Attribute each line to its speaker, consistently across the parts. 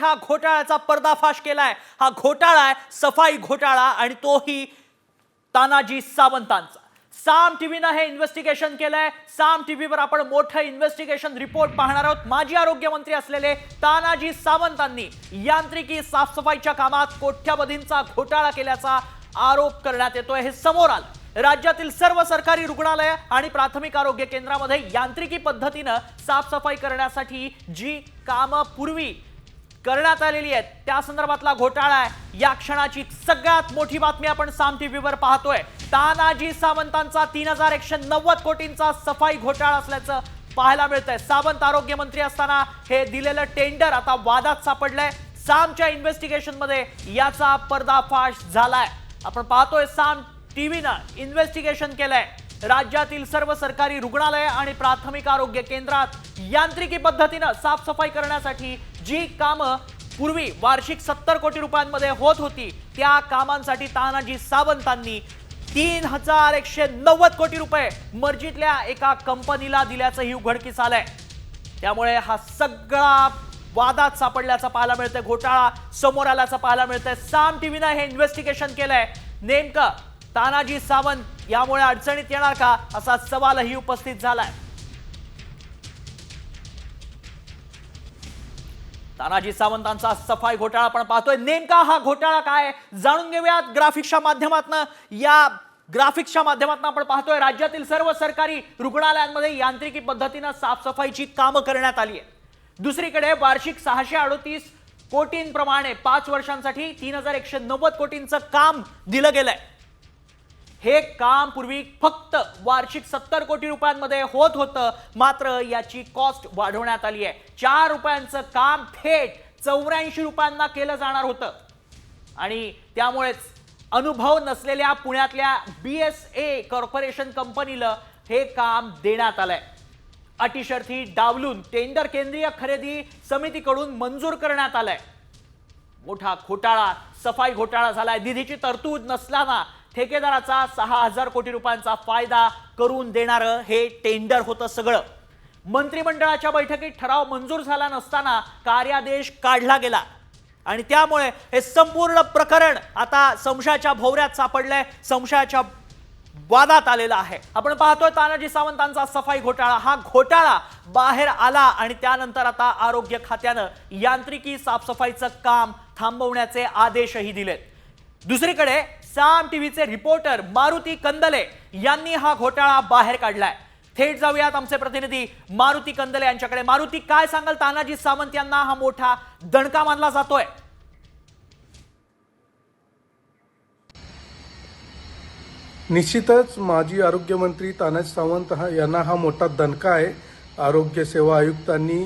Speaker 1: हा घोटाळ्याचा पर्दाफाश केलाय. हा घोटाळा आहे सफाई घोटाळा आणि तोही तानाजी सावंतांचा. साम टीव्हीनं हे इन्व्हेस्टिगेशन केलंय. साम टीव्हीवर आपण मोठं इन्व्हेस्टिगेशन रिपोर्ट पाहणार आहोत. माजी आरोग्यमंत्री असलेले तानाजी सावंतांनी यांत्रिकी साफसफाईच्या कामात कोट्यावधींचा घोटाळा केल्याचा आरोप करण्यात येतोय. हे समोर आलं. राज्यातील सर्व सरकारी रुग्णालय आणि प्राथमिक आरोग्य केंद्रामध्ये यांत्रिकी पद्धतीनं साफसफाई करण्यासाठी जी कामं पूर्वी करण्यात आलेली आहेत. त्या संदर्भातला घोटाळा आहे. या क्षणाची सगळ्यात मोठी बातमी आपण साम टीव्हीवर पाहतोय. तानाजी सावंतांचा तीन हजार एकशे नव्वद कोटींचा सफाई घोटाळा असल्याचं पाहायला मिळतंय. सावंत आरोग्यमंत्री असताना हे दिलेलं टेंडर आता वादात सापडलंय. सामच्या इन्व्हेस्टिगेशनमध्ये याचा पर्दाफाश झालाय. आपण पाहतोय साम टीव्हीनं इन्व्हेस्टिगेशन केलंय. राज्यातील सर्व सरकारी रुग्णालय आणि प्राथमिक आरोग्य केंद्रात यांत्रिकी पद्धतीनं साफसफाई करण्यासाठी जी कामं पूर्वी वार्षिक सत्तर कोटी रुपयांमध्ये होत होती त्या कामांसाठी तानाजी सावंतांनी तीन हजार एकशे नव्वद कोटी रुपये मर्जीतल्या एका कंपनीला दिल्याचंही उघडकीस आलंय. त्यामुळे हा सगळा वादात सापडल्याचा पाहायला मिळतंय घोटाळा समोर आल्याचं पाहायला मिळतंय. साम टीव्हीनं हे इन्व्हेस्टिगेशन केलंय. नेमकं तानाजी सावंत यामुळे अडचणीत येणार का असा सवालही उपस्थित झालाय. तानाजी सावंतांचा सफाई घोटाळा आपण पाहतोय. नेमका हा घोटाळा काय आहे? जाणून घेऊयात ग्राफिक्सच्या माध्यमातून. या ग्राफिक्सच्या माध्यमातून आपण पाहतोय राज्यातील सर्व सरकारी रुग्णालयांमध्ये यांत्रिकी पद्धतीनं साफसफाईची कामं करण्यात आली आहे दुसरीकडे वार्षिक सहाशे अडोतीस कोटींप्रमाणे पाच वर्षांसाठी तीन हजार एकशे नव्वद कोटींचं काम दिलं गेलंय. हे काम पूर्वी फक्त वार्षिक सत्तर कोटी रुपयांमध्ये होत होतं मात्र याची कॉस्ट वाढवण्यात आली आहे. चार रुपयांचं काम थेट चौऱ्याऐंशी रुपयांना केलं जाणार होतं. आणि त्यामुळेच अनुभव नसलेल्या पुण्यातल्या बी एस ए कॉर्पोरेशन कंपनीला हे काम देण्यात आलंय. अटीशर्थी डावलून टेंडर केंद्रीय खरेदी समितीकडून मंजूर करण्यात आलंय. मोठा घोटाळा सफाई घोटाळा झालाय. निधीची तरतूद नसताना ठेकेदाराचा सहा हजार कोटी रुपयांचा फायदा करून देणारं हे टेंडर होतं सगळं. मंत्रिमंडळाच्या बैठकीत ठराव मंजूर झाला नसताना कार्यादेश काढला गेला. आणि त्यामुळे हे संपूर्ण प्रकरण आता संशयाच्या भोवऱ्यात सापडलंय संशयाच्या वादात आलेला आहे. आपण पाहतोय तानाजी सावंतांचा सफाई घोटाळा. हा घोटाळा बाहेर आला आणि त्यानंतर आता आरोग्य खात्यानं यांत्रिकी साफसफाईचं काम थांबवण्याचे आदेशही दिलेत. दुसरीकडे साम टीव्हीचे रिपोर्टर मारुती कंदले यांनी हा घोटाळा बाहेर काढलाय. थेट जाऊयात आमचे प्रतिनिधी मारुती कंदले यांच्याकडे. मारुती काय सांगाल? तानाजी सावंत यांना हा मोठा दणका मानला जातोय.
Speaker 2: निश्चितच माजी आरोग्यमंत्री तानाजी सावंत हा यांना हा मोठा दणका आहे. आरोग्य सेवा आयुक्तांनी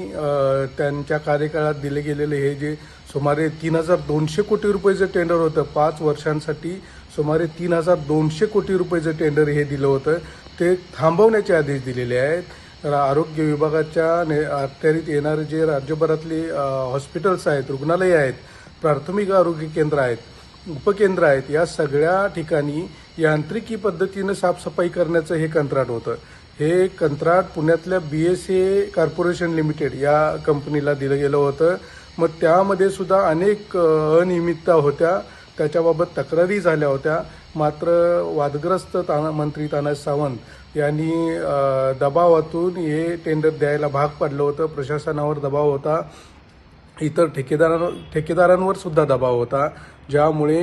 Speaker 2: त्यांच्या कार्यकाळात दिले गेलेले हे जे सुमारे तीन हजार दोनशे कोटी रुपयेचं टेंडर होतं पाच वर्षांसाठी सुमारे तीन हजार दोनशे कोटी रुपयेचं टेंडर हे दिलं होतं. ते थांबवण्याचे आदेश दिलेले आहेत. आरोग्य विभागाच्या ने- अखत्यारीत येणारे जे राज्यभरातली हॉस्पिटल्स आहेत रुग्णालयं आहेत प्राथमिक आरोग्य केंद्र आहेत उपकेंद्र आहेत या सगळ्या ठिकाणी यांत्रिकी पद्धतीनं साफसफाई करण्याचं हे कंत्राट होतं. हे कंत्राट पुण्यातल्या B S A corporation limited या कंपनीला दिलं गेलं होतं. मग त्यामध्ये सुद्धा अनेक अनियमितता होत्या. त्याच्याबाबत तक्रारी झाल्या होत्या. मात्र वादग्रस्त ताना मंत्री तानाजी सावंत यांनी दबावातून हे टेंडर द्यायला भाग पाडलं होतं. प्रशासनावर दबाव होता. इतर ठेकेदारां ठेकेदारांवर सुद्धा दबाव होता. ज्यामुळे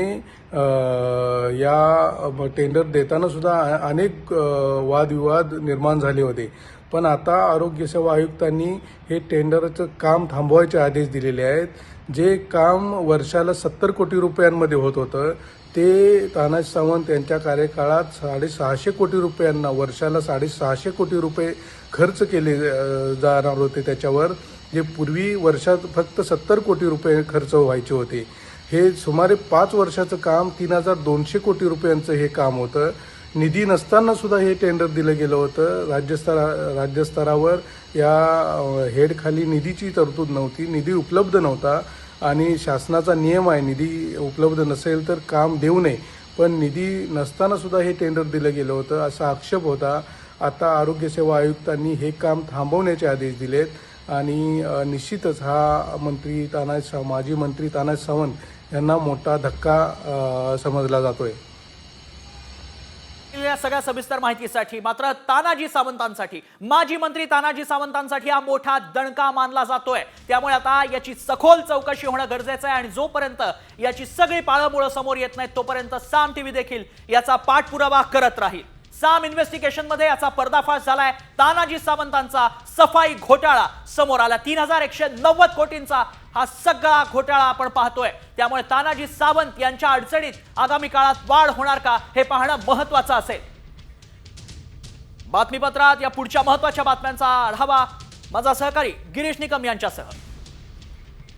Speaker 2: या टेंडर देताना सुद्धा अनेक वादविवाद निर्माण झाले होते. पण आता आरोग्य सेवा आयुक्तांनी हे टेंडरचं काम थांबवायचे आदेश दिलेले आहेत. जे काम वर्षाला सत्तर कोटी रुपयांमध्ये होत होतं ते तानाजी सावंत यांच्या कार्यकाळात साडेसहाशे कोटी रुपयांना वर्षाला साडेसहाशे कोटी रुपये खर्च केले जाणार होते त्याच्यावर जे पूर्वी वर्षात फक्त सत्तर कोटी रुपये खर्च व्हायचे होते. हे सुमारे पाच वर्षाचं काम तीन हजार दोनशे कोटी रुपयांचं हे काम होतं. निधी नसताना सुद्धा हे टेंडर दिलं गेलं होतं. राज्यस्तरा राज्यस्तरावर या हेडखाली निधीची तरतूद नव्हती. निधी उपलब्ध नव्हता आणि शासनाचा नियम आहे निधी उपलब्ध नसेल तर काम देऊ नये. पण निधी नसताना सुद्धा हे टेंडर दिलं गेलं होतं असा आक्षेप होता. आता आरोग्य सेवा आयुक्तांनी हे काम थांबवण्याचे आदेश दिलेत आणि निश्चितच हा मंत्री तानाजी माजी मंत्री तानाजी सावंत यांना मोठा धक्का समजला जातोय.
Speaker 1: या सगळ्या सविस्तर माहितीसाठी मात्र तानाजी सावंतांसाठी. माजी मंत्री तानाजी सावंतांसाठी हा मोठा दणका मानला जातोय. त्यामुळे आता याची सखोल चौकशी होणं गरजेचं आहे आणि जोपर्यंत याची सगळी पाळंमुळं समोर येत नाहीत तोपर्यंत साम टीव्ही देखील याचा पाठपुरावा करत राहील. साम इन्व्हेस्टिगेशनमध्ये याचा पर्दाफाश झालाय. तानाजी सावंतांचा सफाई घोटाळा. समोर आला तीन हजार एकशे नव्वद कोटींचा हा सगळा घोटाळा आपण पाहतोय. त्यामुळे तानाजी सावंत यांच्या अडचणीत आगामी काळात वाढ होणार का हे पाहणं महत्वाचं असेल. बातमीपत्रात या पुढच्या महत्त्वाच्या बातम्यांचा आढावा. माझा सहकारी गिरीश निकम यांच्यासह.